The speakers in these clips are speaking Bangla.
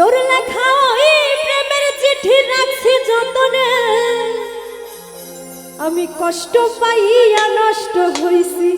তোর লেখা ওই প্রেমের চিঠি রাখছি যতনে। আমি কষ্ট পাইয়া নষ্ট হয়েছি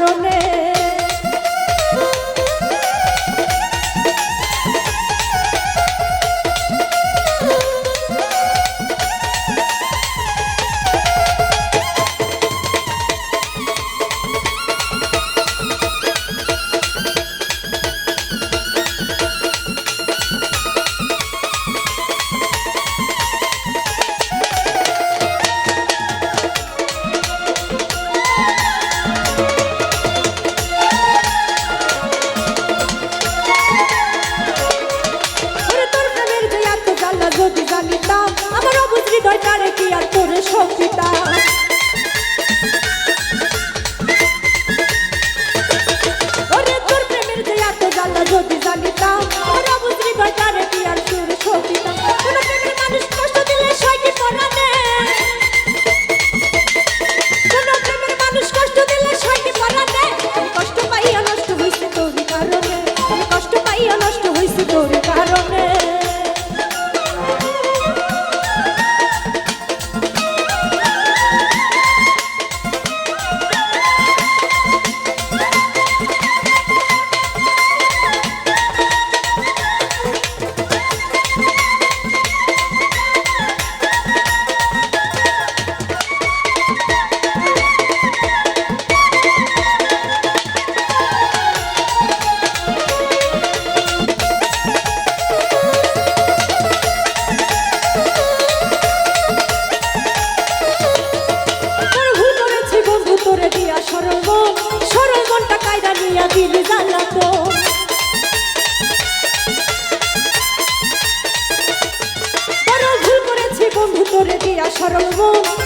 চরণে কারে কি আর তোর বলব